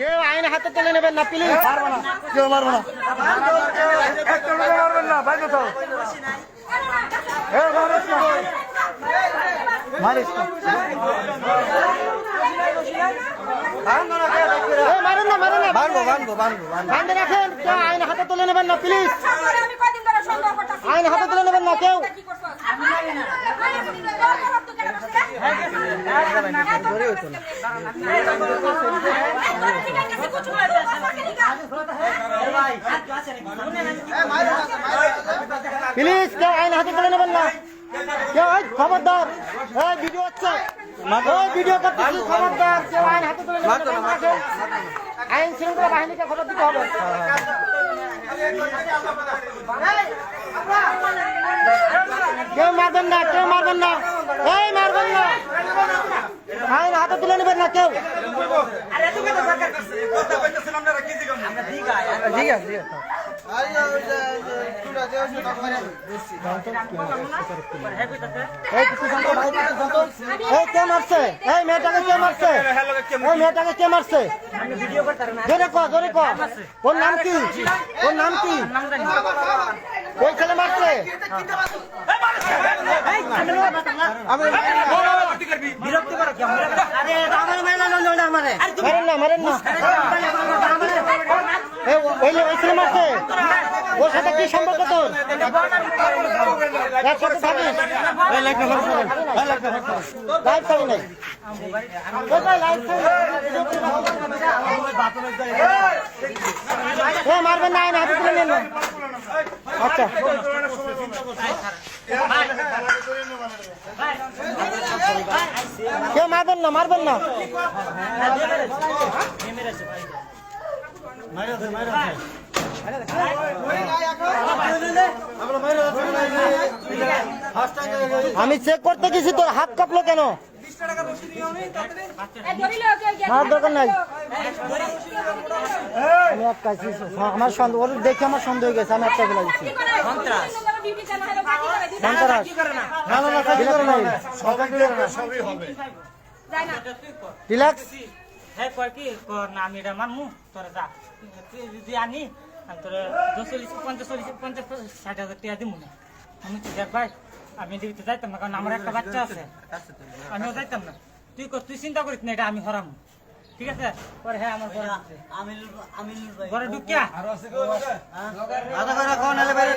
কেউ আইন হাতে তুলে নেবেন না প্লিজ কেউ মারবো না। একটা লোক মারবেন না বাইরে তো মারিস না। মারেন না মারেন না। বানবো বানবো বানবো বান্ধে রাখেন কেউ আইন হাতে তুলে নেবেন না প্লিজ আইন হাতে তুলে নেবেন না কেউ। প্লিজ কেউ আইন হাতে তুলে নেবেন না। কেউ খবরদার এই ভিডিও হচ্ছে ভিডিও করতেছি খবরদার কেউ আইন হাতে তুলে নেবেন আইন শৃঙ্খলা বাহিনীকে খবর দিতে হবে। কেউ মারবেন না কেউ মারবেন না। এই মারবেন না। আইন হাতে তুলে নেবেন না কেউ। ঠিক আছে ঠিক আছে কে মারছে? এই মেয়েটাকে কে মারছে? এই মেয়েটাকে কে মারছে? জোরে ক জোরে ক। ওর নাম কি? ওর নাম কি? ওই ছেলে মারছে। মারেন না মারেন না। ওই ওই ছেলে মারছে। ওর সাথে কি সম্পর্ক তোর? একসাথে থাকিস লাইভ নাই। মারবেন না হাতে তুলে নেন। আচ্ছা। কেউ মারবেন না মারবেন না? আমি চেক করতে গেছি তোর হাত কাঁপলো কেন? দরকার নাই। আমি এক কাজ আমার সন্দেহ ওর দেখে আমার সন্দেহ হয়ে গেছে আমি একটা বলে দিচ্ছি না। রিল্যাক্স হ্যাঁ কয় কি আমি এটা মানমু? তোরা যা। তুই যদি আনি আমি তোরা দশ চল্লিশ পঞ্চাশ চল্লিশ পঞ্চাশ ষাট হাজার টাকা না। আমি তো দেখ ভাই আমি দিতে যাইতাম না কারণ আমার একটা বাচ্চা আছে আমিও যাইতাম না তুই কর তুই চিন্তা করিস না এটা আমি হরাম ঠিক আছে পরে হ্যাঁ আমার ঘরে আছে ঘরে ঢুকিয়া আধা করে কোন এলে বাইরে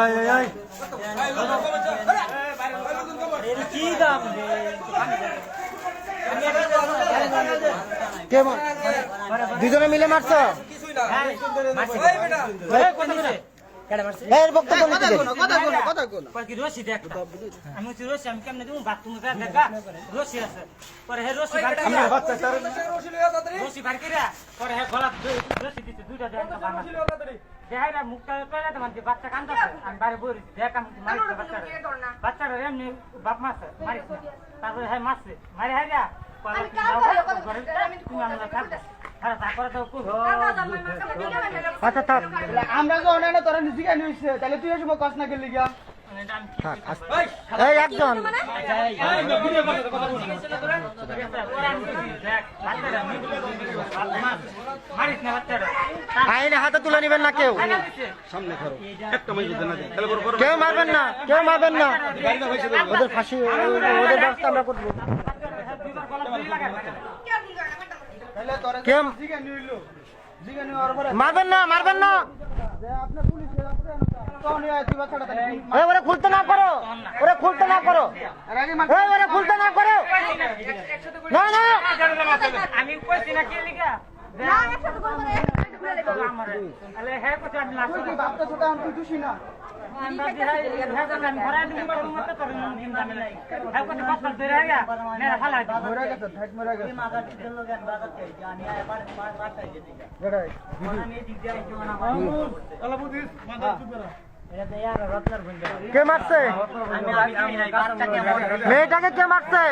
এই এই এই এর কি দাম রে কে দুজনে মিলে মারছ হ্যাঁ, মারছি। এই, কোন দিকে? কেডা মারছে? এর বক্তব্য নিতে দে। কয় কি রশি দেখ। আমি বলছি রশি আমি কেমনে দিব? বাথরুমে যা দেখা রশি আছে। পরে হে রশি বার করিয়া রশি বার করিয়া পরে হে গলা দু- রশি দিতে দুইটা দেখ বানা দেখাই না মুখটা বাচ্চা আমি বাইরে দেখ আমি এমনি বাপ মারছে মারিস না তারপরে হ্যাঁ মারছে মারি হাইরা। পরে কি তুমি আমরা থাকবে তারপরে তো খুব আচ্ছা থাক। আমরা যে অনেক তোরা নিজে কেন হইছে তাহলে তুই এসব কষ্ট না গেলি গিয়া। এই একজন। আইনে হাতে তুলে নেবেন না কেউ। কেউ মারবেন না কেউ মারবেন না। ওদের ফাঁসি ওদের ব্যবস্থা আমরা করব। পরে মারবেন না মারবেন না। যে আপনি পুলিশ আপনি কোন তুই বাচ্চাটা তাহলে এই ওরে খুলতে না করো। ওরে খুলতে না করো। ওরে খুলতে করো। আমি কইছি কি লিখা? আমরা হ্যাঁ কথা আমি কে মারছে? মেয়েটাকে কে মারছে?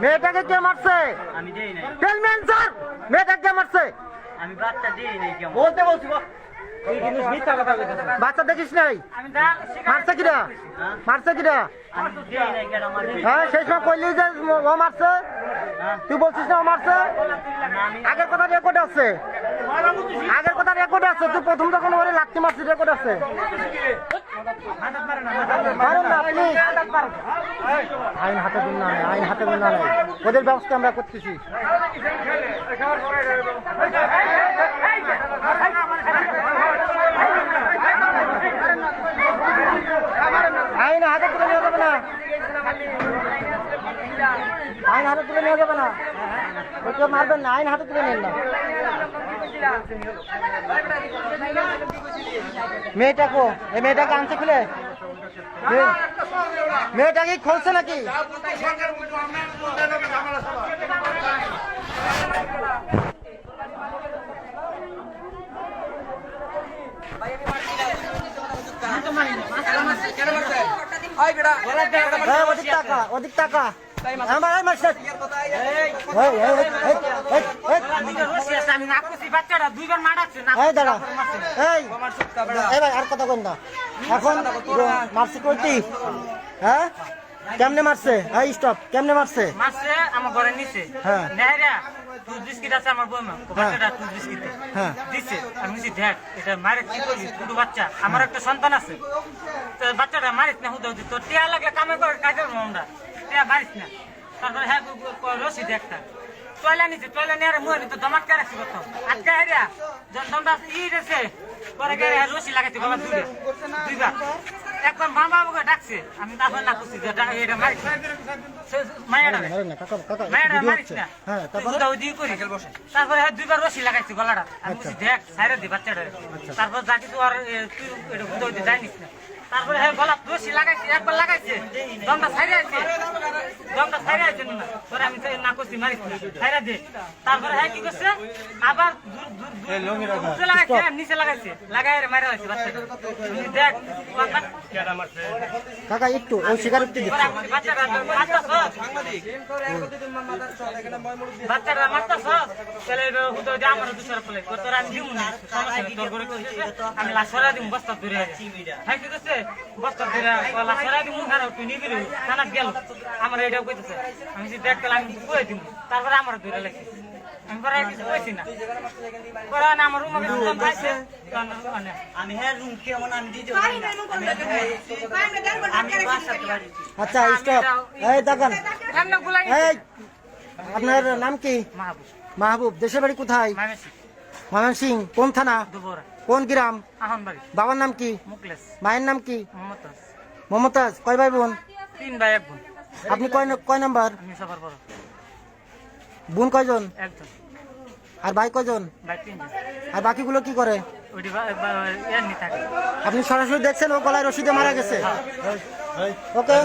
মেয়েটাকে কে মারছে? আমি দেই নাই। টেল মি আনসার মেয়েটাকে কে মারছে? আমি বাচ্চা দেই বলতে বলছি বাচ্চা দেখিস নাই? মারছে কিরা মারছে কিরা হ্যাঁ সেই সময় কইলি যে ও মারছে। তুই বলছিস না ও মারছে? আগের কথা রেকর্ড আছে। আগের কথা রেকর্ড আছে। তুই প্রথম যখন ওরে লাত্তি মারছিস রেকর্ড আছে। আইন হাতে দিন না আইন হাতে দিন না। ওদের ব্যবস্থা আমরা করতেছি। হাতে তুলে নেওয়া যাবে না। আইন হাতে তুলে নেওয়া যাবে না। ওকে মারবেন না আইন হাতে তুলে নেন না মেয়েটা কো এই মেয়েটাকে আনছে খুলে? মেয়ে- মেয়েটাকে খুলছে নাকি ওদিক টাকা ওদিক টাকা আমার এই মাস্টার এই, এই, এই, এই, এই, এই, রশি আছে আমি না করছি বাচ্চাটা দুইবার মারাচ্ছে না এই আর কথা না। এখন মারছে কইতি হ্যাঁ? কেমনে মারছে? এই স্টপ কেমনে মারছে? মাসে আমার ঘরে নিছে হ্যাঁ। নেহরা দুধ বিস্কিট আছে আমার বইমা বাচ্চাটা দুধ বিস্কিট হ্যাঁ। দিছে। আমি নিছি দেখ এটা মারে কি করলি? ছোট বাচ্চা। আমার একটা সন্তান আছে। তো বাচ্চাটা মারিস না হুদা হুদি। তোর টিয়া লাগলে কামে করে কাজের মনটা টিয়া মারিস না। তারপরে হ্যাঁ রশি একটা টয়লা নিছে টয়লা নিয়ে মুয়ে নিতে দমাটকা রাখছি কত আটকা হেরিয়া যখন দমটা ই রেছে পরে গেলে হ্যাঁ গলা দুইবার। একবার মা বাবাকে ডাকছে। আমি তারপর না করছি যে এটা- মারিস মায়েরা না কাকা কাকা মায়েরা মারিস না। হ্যাঁ তারপরে? করি তারপরে হ্যাঁ দুইবার রশি লাগাইছি গলাটা। আমি দেখ সাইরা দি বাচ্চাটা তারপর যাকে তো আর তুই এটা উদাউদি যাইনিস না। তারপরে হ্যাঁ গলা রশি লাগাইছি একবার লাগাইছে। দমটা সাইড আছে দমটা সাইরা আছে না পরে আমি না করছি মারিস না। সাইরা দে। তারপরে হ্যাঁ কি করছে? আবার দূর দূর দূর লাগাইছে নিচে লাগাইছে। লাগাই রে মারা লাগাইছে বাচ্চাটা। আমি দেখ কাকা একটু ওই সিগারেটটি দিচ্ছে। পরে আমি বলছি, বাচ্চাটা মারতাছ। বাচ্চারা তাহলে হুতো যে আমার দুসরা ফলে। তোর আমি দিমু না। সমস্যা নেই, তোর করে আমি লাশরা দিমু বস্তা দূরে হ্যাঁ কি কইছে বস্তা দূরে লাশরা দিমু আর তুই নিবি রে। থানা গেল। আমার এটা কইতেছে আমি যদি আমি কই দিমু তারপরে আমার লাগছে। আমি পরে কিছু কইছি না। পরে না আমার রুমে পাইছে মানে আমি হ্যাঁ রুম কেমন? আমি এমন দেবো। বাসাতে আচ্ছা স্টপ এই দেখেন এই আপনার নাম কি? মাহবুব। মাহবুব দেশের বাড়ি কোথায়? ময়মনসিং কোন থানা? কোন গ্রাম? বাবার নাম কি? মায়ের নাম কি? মমতাজ। মমতাজ কয় ভাই বোন? তিন ভাই এক বোন। আপনি কয় কয় নাম্বার? বোন কয়জন? একজন। আর ভাই কয়জন? ভাই তিনজন। আর বাকিগুলো কি করে? আপনি সরাসরি দেখছেন ও গলায় রশিদে মারা গেছে। ওকে?